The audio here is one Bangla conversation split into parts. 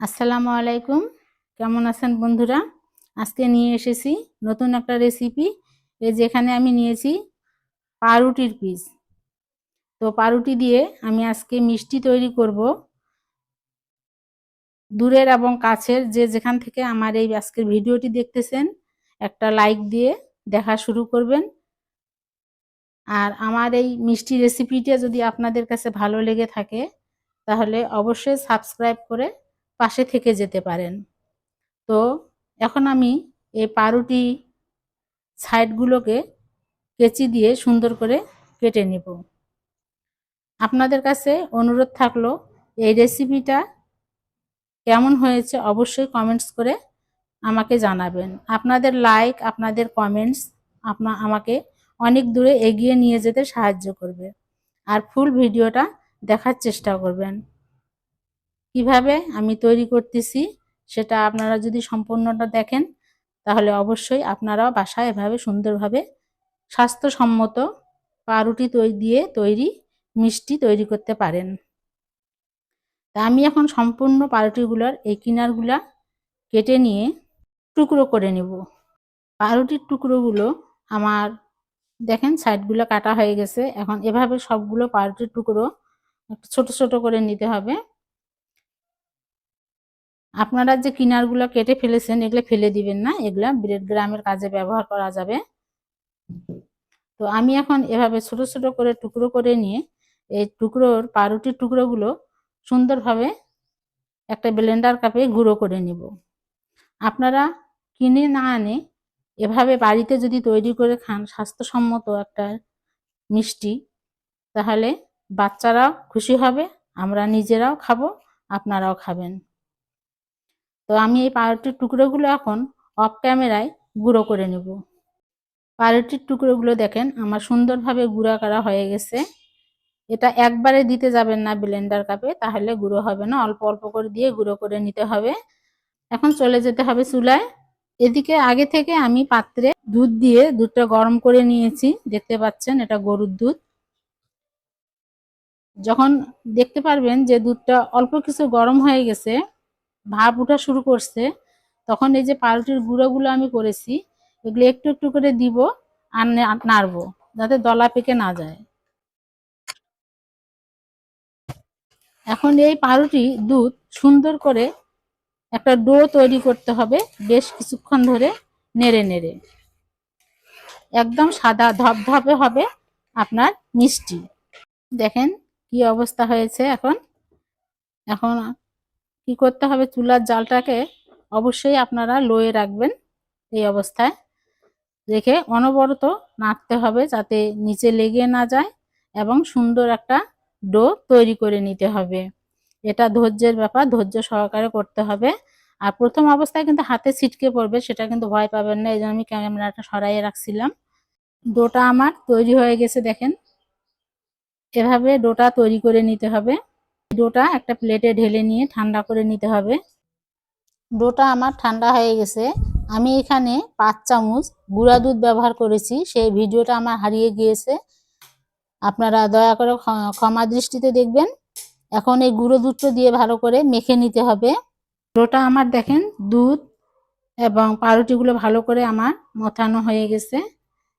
আসসালামু আলাইকুম। কেমন আছেন বন্ধুরা? আজকে নিয়ে এসেছি নতুন একটা রেসিপি এই যেখানে আমি নিয়েছি পাউরুটির পিস তো পাউরুটি দিয়ে আমি আজকে মিষ্টি তৈরি করব। দূরের এবং কাছের যে যেখান থেকে আমার এই আজকের ভিডিওটি দেখতেছেন, একটা লাইক দিয়ে দেখা শুরু করবেন। আর আমার এই মিষ্টি রেসিপিটা যদি আপনাদের কাছে ভালো লেগে থাকে, তাহলে অবশ্যই সাবস্ক্রাইব করে পাশে থেকে যেতে পারেন। তো এখন আমি এই পাউরুটি সাইডগুলোকে কেচি দিয়ে সুন্দর করে কেটে নেব। আপনাদের কাছে অনুরোধ থাকল, এই রেসিপিটা কেমন হয়েছে অবশ্যই কমেন্টস করে আমাকে জানাবেন। আপনাদের লাইক আপনাদের কমেন্টস আপনা, আমাকে অনেক দূরে এগিয়ে নিয়ে যেতে সাহায্য করবে। আর ফুল ভিডিওটা দেখার চেষ্টা করবেন। কীভাবে আমি তৈরি করতেছি সেটা আপনারা যদি সম্পূর্ণটা দেখেন, তাহলে অবশ্যই আপনারাও বাসায় এভাবে সুন্দরভাবে স্বাস্থ্যসম্মত পাউরুটি তৈরি দিয়ে তৈরি মিষ্টি তৈরি করতে পারেন। তা আমি এখন সম্পূর্ণ পাউরুটিগুলোর এই কিনারগুলা কেটে নিয়ে টুকরো করে নেব। পাউরুটির টুকরোগুলো আমার দেখেন সাইডগুলো কাটা হয়ে গেছে। এখন এভাবে সবগুলো পাউরুটির টুকরো ছোট ছোট করে নিতে হবে। আপনারা যে কিনারগুলো কেটে ফেলেছেন, এগুলো ফেলে দিবেন না। এগুলা ব্রেড গ্রামের কাজে ব্যবহার করা যাবে। তো আমি এখন এভাবে ছোট ছোট করে টুকরো করে নিয়ে, এই টুকরোর, পাউরুটির টুকরোগুলো সুন্দরভাবে একটা ব্লেন্ডার কাপে গুঁড়ো করে নিব। আপনারা কিনে না আনে, এভাবে বাড়িতে যদি তৈরি করে খান, স্বাস্থ্যসম্মত একটা মিষ্টি, তাহলে বাচ্চারাও খুশি হবে, আমরা নিজেরাও খাব, আপনারাও খাবেন। তো আমি এই পাউরুটির টুকরোগুলো এখন অফ ক্যামেরায় গুঁড়ো করে নেব। পাউরুটির টুকরোগুলো দেখেন, আমার সুন্দরভাবে গুঁড়া করা হয়ে গেছে। এটা একবারে দিতে যাবেন না ব্লেন্ডার কাপে তাহলে গুঁড়ো হবে না। অল্প অল্প করে দিয়ে গুঁড়ো করে নিতে হবে। এখন চলে যেতে হবে চুলায়। এদিকে আগে থেকে আমি পাত্রে দুধ দিয়ে দুধটা গরম করে নিয়েছি। দেখতে পাচ্ছেন, এটা গরুর দুধ। যখন দেখতে পারবেন যে দুধটা অল্প কিছু গরম হয়ে গেছে ভাপ উঠা শুরু করছে, তখন এই যে পাউরুটির গুঁড়োগুলো আমি করেছি, এগুলো একটু একটু করে দিব আর নাড়বো, যাতে দলা পেকে না যায়। এখন এই পাউরুটি দুধ সুন্দর করে একটা ডো তৈরি করতে হবে, বেশ কিছুক্ষণ ধরে নেড়ে নেড়ে। একদম সাদা ধপধপে হবে আপনার মিষ্টি। দেখেন কি অবস্থা হয়েছে এখন। এখন কি করতে হবে? চুলার জালটাকে অবশ্যই আপনারা লোয়ে রাখবেন এই অবস্থায়। রেখে অনবরত নাড়তে হবে যাতে নিচে লেগে না যায় এবং সুন্দর একটা ডো তৈরি করে নিতে হবে। এটা ধৈর্যের ব্যাপার, ধৈর্য সহকারে করতে হবে। আর প্রথম অবস্থায় কিন্তু হাতে ছিটকে পড়বে, সেটা কিন্তু ভয় পাবেন না। এই জন্য আমি ক্যামেরাটা সরাইয়ে রাখছিলাম। ডোটা আমার তৈরি হয়ে গেছে, দেখেন। এভাবে ডোটা তৈরি করে নিতে হবে। ডোটা একটা প্লেটে ঢেলে নিয়ে ঠান্ডা করে নিতে হবে। ডোটা আমার ঠান্ডা হয়ে গেছে। আমি এখানে পাঁচ চামচ গুঁড়া দুধ ব্যবহার করেছি। সেই ভিডিওটা আমার হারিয়ে গিয়েছে। আপনারা দয়া করে ক্ষমা দৃষ্টিতে দেখবেন। এখন এই গুঁড়ো দুধটা দিয়ে ভালো করে মেখে নিতে হবে। ডোটা আমার দেখেন দুধ এবং পাউরুটিগুলো ভালো করে আমার মথানো হয়ে গেছে।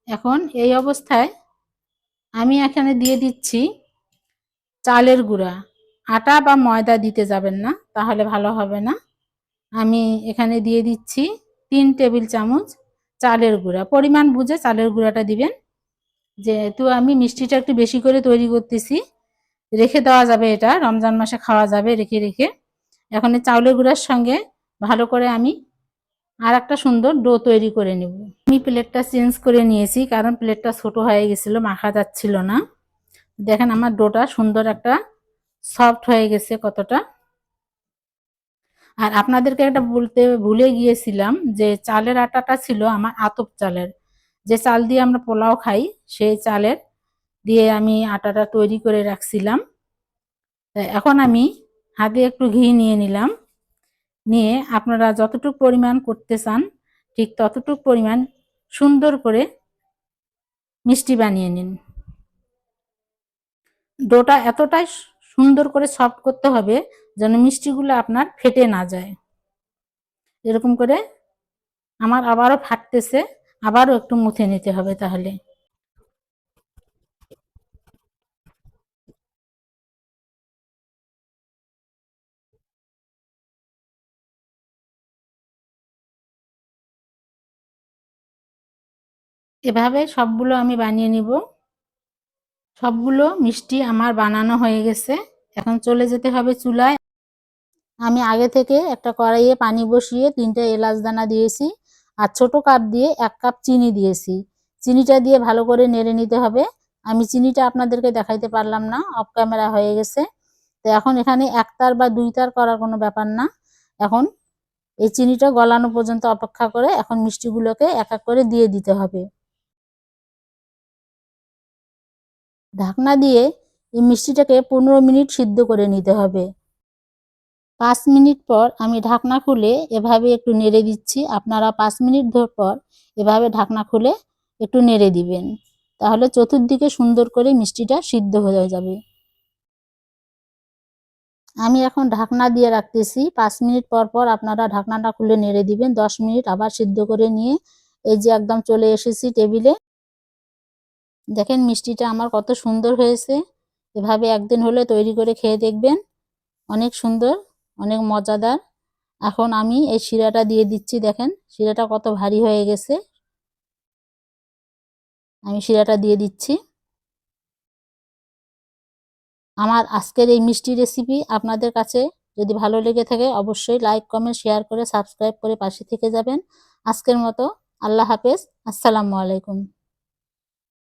এখন এই অবস্থায় আমি এখানে দিয়ে দিচ্ছি চালের গুঁড়া। আটা বা ময়দা দিতে যাবেন না, তাহলে ভালো হবে না। আমি এখানে দিয়ে দিচ্ছি তিন টেবিল চামচ চালের গুঁড়া। পরিমাণ বুঝে চালের গুঁড়াটা দিবেন। যেহেতু আমি মিষ্টিটা একটু বেশি করে তৈরি করতেছি, রেখে দেওয়া যাবে এটা। রমজান মাসে খাওয়া যাবে রেখে রেখে। এখন এই চাউলের গুঁড়ার সঙ্গে ভালো করে আমি আর একটা সুন্দর ডো তৈরি করে নেব। আমি প্লেটটা চেঞ্জ করে নিয়েছি, কারণ প্লেটটা ছোট হয়ে গেছিল, মাখা যাচ্ছিল না। দেখেন আমার ডোটা সুন্দর একটা সফট হয়ে গেছে কতটা। আর আপনাদেরকে একটা বলতে, ভুলে গিয়েছিলাম যে চালের আটাটা ছিল আমার আতপ চালের। যে চাল দিয়ে আমরা পোলাও খাই, সেই চালের দিয়ে আমি আটাটা তৈরি করে রাখছিলাম। এখন আমি হাতে একটু ঘি নিয়ে নিলাম। নিয়ে আপনারা যতটুক পরিমাণ করতে চান, ঠিক ততটুক পরিমাণ সুন্দর করে মিষ্টি বানিয়ে নিন। ডোটা এতটাই সুন্দর করে সফট করতে হবে যেন মিষ্টিগুলো আপনার ফেটে না যায়। এরকম করে আমার আবারও ফাটতেছে, আবারও একটু মুথে নিতে হবে তাহলে। এভাবে সবগুলো আমি বানিয়ে নিব। সবগুলো মিষ্টি আমার বানানো হয়ে গেছে। এখন চলে যেতে হবে চুলায়। আমি আগে থেকে একটা কড়াইয়ে পানি বসিয়ে তিনটে এলাচ দানা দিয়েছি আর ছোট কাপ দিয়ে এক কাপ চিনি দিয়েছি। চিনিটা দিয়ে ভালো করে নেড়ে নিতে হবে। আমি চিনিটা আপনাদেরকে দেখাইতে পারলাম না অফ ক্যামেরা হয়ে গেছে। তো এখন এখানে একতার বা দুইতার করার কোনো ব্যাপার না। এখন এই চিনিটা গলানো পর্যন্ত অপেক্ষা করে এখন মিষ্টিগুলোকে এক এক করে দিয়ে দিতে হবে। ঢাকনা দিয়ে এই মিষ্টিটাকে পনেরো মিনিট সিদ্ধ করে নিতে হবে। পাঁচ মিনিট পর আমি ঢাকনা খুলে এভাবে একটু নেড়ে দিচ্ছি। আপনারা পাঁচ মিনিট পর এভাবে ঢাকনা খুলে একটু নেড়ে দিবেন। তাহলে চতুর্দিকে সুন্দর করে মিষ্টিটা সিদ্ধ হয়ে যাবে। আমি এখন ঢাকনা দিয়ে রাখতেছি। পাঁচ মিনিট পর পর আপনারা ঢাকনাটা খুলে নেড়ে দিবেন। দশ মিনিট আবার সিদ্ধ করে নিয়ে এই যে একদম চলে এসেছি টেবিলে। দেখেন মিষ্টিটা আমার কত সুন্দর হয়েছে। এভাবে একদিন হলে তৈরি করে খেয়ে দেখবেন। অনেক সুন্দর, অনেক মজাদার। এখন আমি এই শিরাটা দিয়ে দিচ্ছি, দেখেন। শিরাটা কত ভারী হয়ে গেছে। আমি শিরাটা দিয়ে দিচ্ছি। আমার আজকের এই মিষ্টি রেসিপি আপনাদের কাছে যদি ভালো লেগে থাকে, অবশ্যই লাইক, কমেন্ট, শেয়ার করে সাবস্ক্রাইব করে পাশে থেকে যাবেন। আজকের মতো আল্লাহ হাফেজ। আসসালামু আলাইকুম।